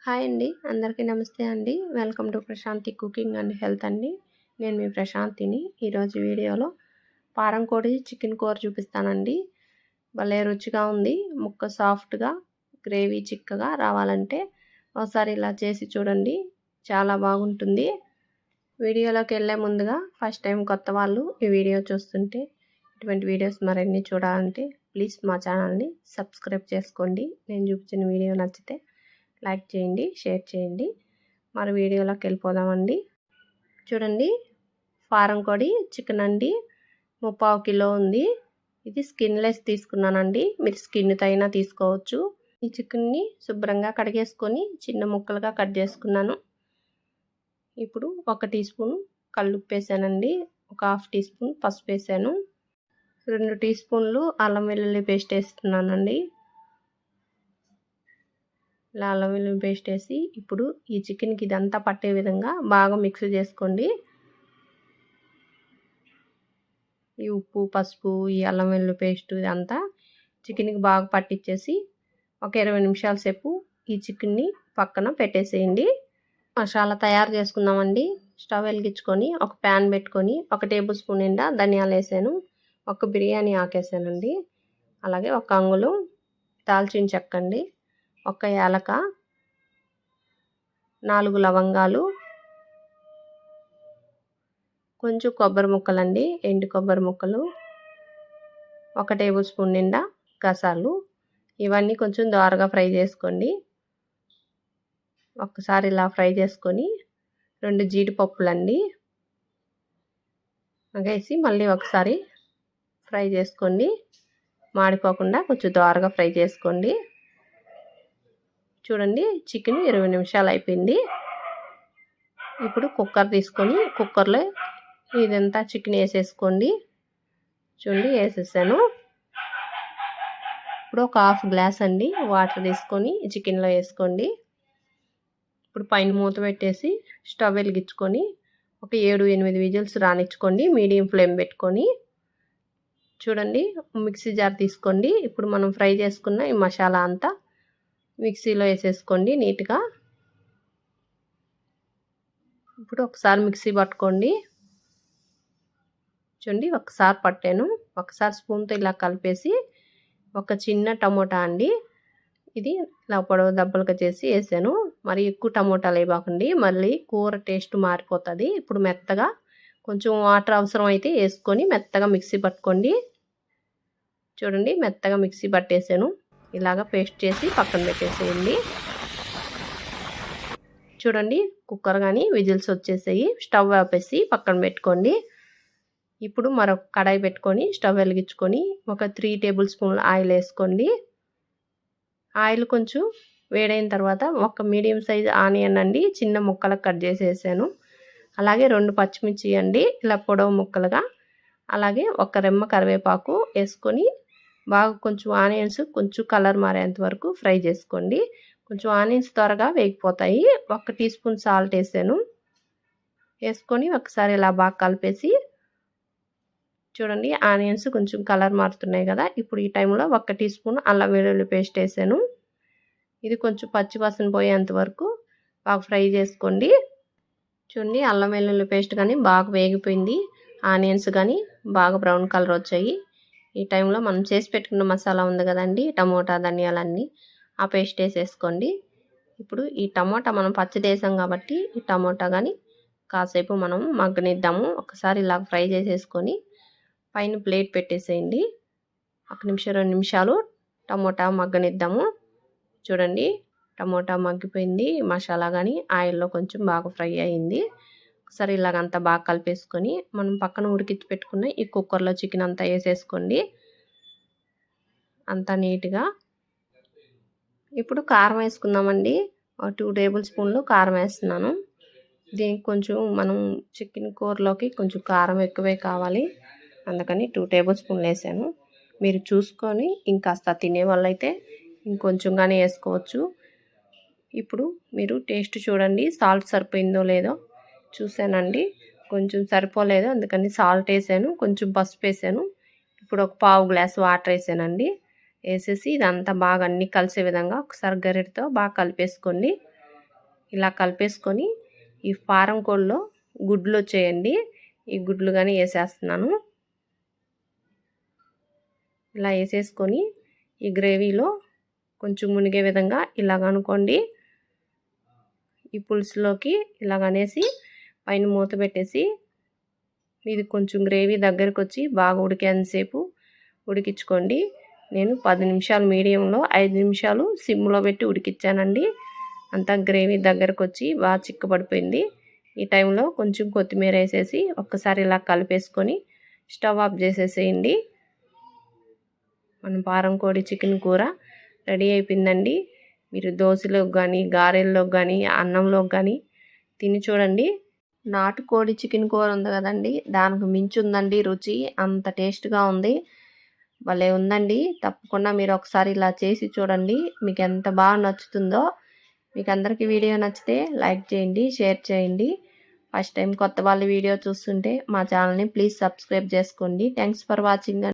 Hi అండి. అందరికీ నమస్తే అండి. Welcome to Prashanti cooking and health అండి. నేను మీ ప్రశాంతిని. ఈరోజు వీడియోలో పారం కోడి చికెన్ కూర చూపిస్తానండి. భలే రుచిగా ఉంది. ముక్క సాఫ్ట్గా గ్రేవీ చిక్కగా రావాలంటే ఒకసారి ఇలా చేసి చూడండి. చాలా బాగుంటుంది. వీడియోలోకి వెళ్ళే ముందుగా ఫస్ట్ టైం కొత్త వాళ్ళు ఈ వీడియో చూస్తుంటే ఇటువంటి వీడియోస్ మరిన్ని చూడాలంటే ప్లీజ్ మా ఛానల్ని సబ్స్క్రైబ్ చేసుకోండి. నేను చూపించిన వీడియో నచ్చితే లైక్ చేయండి షేర్ చేయండి. మరి వీడియోలోకి వెళ్ళిపోదామండి. చూడండి. ఫారం కొడి చికెన్ అండి. ముప్పావు కిలో ఉంది. ఇది స్కిన్లెస్ తీసుకున్నానండి. మీరు స్కిన్తో అయినా తీసుకోవచ్చు. ఈ చికెన్ని శుభ్రంగా కడిగేసుకొని చిన్న ముక్కలుగా కట్ చేసుకున్నాను. ఇప్పుడు ఒక టీ స్పూన్ కల్లుప్పు వేసానండి. ఒక హాఫ్ టీ స్పూన్ పసుపు వేసాను. రెండు టీ స్పూన్లు అల్లం వెల్లుల్లి పేస్ట్ వేస్తున్నానండి. ఇలా అల్లం వెల్లుల్లి పేస్ట్ వేసి ఇప్పుడు ఈ చికెన్కి ఇదంతా పట్టే విధంగా బాగా మిక్స్ చేసుకోండి. ఈ ఉప్పు పసుపు ఈ అల్లం వెల్లుల్లి పేస్ట్ ఇదంతా చికెన్కి బాగా పట్టించేసి ఒక ఇరవై నిమిషాల సేపు ఈ చికెన్ని పక్కన పెట్టేసేయండి. మసాలా తయారు చేసుకుందామండి. స్టవ్ వెలిగించుకొని ఒక ప్యాన్ పెట్టుకొని ఒక టేబుల్ స్పూన్ నిండా ధనియాలు వేసాను. ఒక బిర్యానీ ఆకేసానండి. అలాగే ఒక అంగుళం దాల్చిన చెక్కండి. ఒక యాలక నాలుగు లవంగాలు కొంచెం కొబ్బరి ముక్కలండి ఎండు కొబ్బరి ముక్కలు ఒక టేబుల్ స్పూన్ నిండా గసాలు. ఇవన్నీ కొంచెం దోరగా ఫ్రై చేసుకోండి. ఒక్కసారి ఇలా ఫ్రై చేసుకొని రెండు జీడిపప్పులండి. వేసి మళ్ళీ ఒకసారి ఫ్రై చేసుకోండి. మాడిపోకుండా కొంచెం దోరగా ఫ్రై చేసుకోండి. చూడండి చికెన్ ఇరవై నిమిషాలు అయిపోయింది. ఇప్పుడు కుక్కర్ తీసుకొని కుక్కర్లో ఇదంతా చికెన్ వేసేసుకోండి. చూడండి వేసేసాను. ఇప్పుడు ఒక హాఫ్ గ్లాస్ అండి వాటర్ తీసుకొని చికెన్లో వేసుకోండి. ఇప్పుడు పైన మూత పెట్టేసి స్టవ్ వెలిగించుకొని ఒక ఏడు ఎనిమిది విజిల్స్ రానిచ్చుకోండి మీడియం ఫ్లేమ్ పెట్టుకొని. చూడండి మిక్సీ జార్ తీసుకోండి. ఇప్పుడు మనం ఫ్రై చేసుకున్న ఈ మసాలా అంతా మిక్సీలో వేసేసుకోండి నీట్గా. ఇప్పుడు ఒకసారి మిక్సీ పట్టుకోండి. చూడండి ఒకసారి పట్టాను. ఒకసారి స్పూన్తో ఇలా కలిపేసి ఒక చిన్న టమోటా అండి. ఇది ఇలా పొడవు దెబ్బలుగా చేసి వేసాను. మరి ఎక్కువ టమోటాలు వేయబాకండి. మళ్ళీ కూర టేస్ట్ మారిపోతుంది. ఇప్పుడు మెత్తగా కొంచెం వాటర్ అవసరం అయితే వేసుకొని మెత్తగా మిక్సీ పట్టుకోండి. చూడండి మెత్తగా మిక్సీ పట్టేసాను. ఇలాగ పేస్ట్ చేసి పక్కన పెట్టేసేయండి. చూడండి కుక్కర్ కానీ విజిల్స్ వచ్చేసాయి. స్టవ్ ఆపేసి పక్కన పెట్టుకోండి. ఇప్పుడు మరొక కడాయి పెట్టుకొని స్టవ్ వెలిగించుకొని ఒక త్రీ టేబుల్ స్పూన్ల ఆయిల్ వేసుకోండి. ఆయిల్ కొంచెం వేడైన తర్వాత ఒక మీడియం సైజ్ ఆనియన్ అండి చిన్న ముక్కలకు కట్ చేసేసాను. అలాగే రెండు పచ్చిమిర్చి అండి ఇలా పొడవు ముక్కలుగా. అలాగే ఒక రెమ్మ కరివేపాకు వేసుకొని బాగా కొంచెం ఆనియన్స్ కొంచెం కలర్ మారేంత వరకు ఫ్రై చేసుకోండి. కొంచెం ఆనియన్స్ త్వరగా వేగిపోతాయి. ఒక టీ స్పూన్ సాల్ట్ వేసాను. వేసుకొని ఒకసారి ఇలా బాగా కలిపేసి చూడండి ఆనియన్స్ కొంచెం కలర్ మారుతున్నాయి కదా. ఇప్పుడు ఈ టైంలో ఒక టీ స్పూన్ అల్లం వెల్లుల్లి పేస్ట్ వేసాను. ఇది కొంచెం పచ్చివాసన పోయేంత వరకు బాగా ఫ్రై చేసుకోండి. చూడండి అల్లం వెల్లుల్లి పేస్ట్ కానీ బాగా వేగిపోయింది. ఆనియన్స్ కానీ బాగా బ్రౌన్ కలర్ వచ్చాయి. ఈ టైంలో మనం చేసి పెట్టుకున్న మసాలా ఉంది కదండి టమోటా ధనియాలన్నీ ఆ పేస్ట్ వేసేసుకోండి. ఇప్పుడు ఈ టమోటా మనం పచ్చడి వేసాం కాబట్టి ఈ టమోటా కానీ కాసేపు మనం మగ్గనిద్దాము. ఒకసారి ఇలా ఫ్రై చేసేసుకొని పైన ప్లేట్ పెట్టేసేయండి. ఒక నిమిషం రెండు నిమిషాలు టమోటా మగ్గనిద్దాము. చూడండి టమోటా మగ్గిపోయింది. మసాలా కానీ ఆయిల్లో కొంచెం బాగా ఫ్రై అయింది. ఒకసారి ఇలాగంతా బాగా కలిపేసుకొని మనం పక్కన ఉడికించి పెట్టుకున్న ఈ కుక్కర్లో చికెన్ అంతా వేసేసుకోండి. అంతా నీట్గా. ఇప్పుడు కారం వేసుకుందామండి. టూ టేబుల్ స్పూన్లు కారం వేస్తున్నాను. దీనికి కొంచెం మనం చికెన్ కూరలోకి కొంచెం కారం ఎక్కువే కావాలి. అందుకని టూ టేబుల్ స్పూన్లు వేసాను. మీరు చూసుకొని ఇంకాస్త తినే వాళ్ళైతే ఇంకొంచెం కానీ వేసుకోవచ్చు. ఇప్పుడు మీరు టేస్ట్ చూడండి సాల్ట్ సరిపోయిందో లేదో చూసానండి. కొంచెం సరిపోలేదు. అందుకని సాల్ట్ వేసాను. కొంచెం పసుపు వేసాను. ఇప్పుడు ఒక పావు గ్లాస్ వాటర్ వేసానండి. వేసేసి ఇదంతా బాగా అన్నీ కలిసే విధంగా ఒకసారి గరిటతో బాగా కలిపేసుకోండి. ఇలా కలిపేసుకొని ఈ ఫారం కోళ్ళలో గుడ్లు వచ్చేయండి. ఈ గుడ్లు కానీ వేసేస్తున్నాను. ఇలా వేసేసుకొని ఈ గ్రేవీలో కొంచెం మునిగే విధంగా ఇలాగ అనుకోండి. ఈ పులుసులోకి ఇలాగనేసి పైన మూత పెట్టేసి ఇది కొంచెం గ్రేవీ దగ్గరకు వచ్చి బాగా ఉడికేంతసేపు ఉడికించుకోండి. నేను పది నిమిషాలు మీడియంలో ఐదు నిమిషాలు సిమ్లో పెట్టి ఉడికిచ్చానండి. అంతా గ్రేవీ దగ్గరకు వచ్చి బాగా చిక్కబడిపోయింది. ఈ టైంలో కొంచెం కొత్తిమీర వేసేసి ఒక్కసారి ఇలా కలిపేసుకొని స్టవ్ ఆఫ్ చేసేసేయండి. మన పారం కోడి చికెన్ కూర రెడీ అయిపోయిందండి. మీరు దోశలోకి కానీ గారెల్లోకి కానీ అన్నంలోకి కానీ తిని చూడండి. నాటుకోడి చికెన్ కూర ఉంది కదండి. దానికి మించి ఉందండి రుచి. అంత టేస్ట్గా ఉంది. భలే ఉందండి. తప్పకుండా మీరు ఒకసారి ఇలా చేసి చూడండి. మీకు ఎంత బాగా నచ్చుతుందో. మీకు అందరికీ వీడియో నచ్చితే లైక్ చేయండి షేర్ చేయండి. ఫస్ట్ టైం కొత్త వాళ్ళ వీడియో చూస్తుంటే మా ఛానల్ని ప్లీజ్ సబ్స్క్రైబ్ చేసుకోండి. Thanks for watching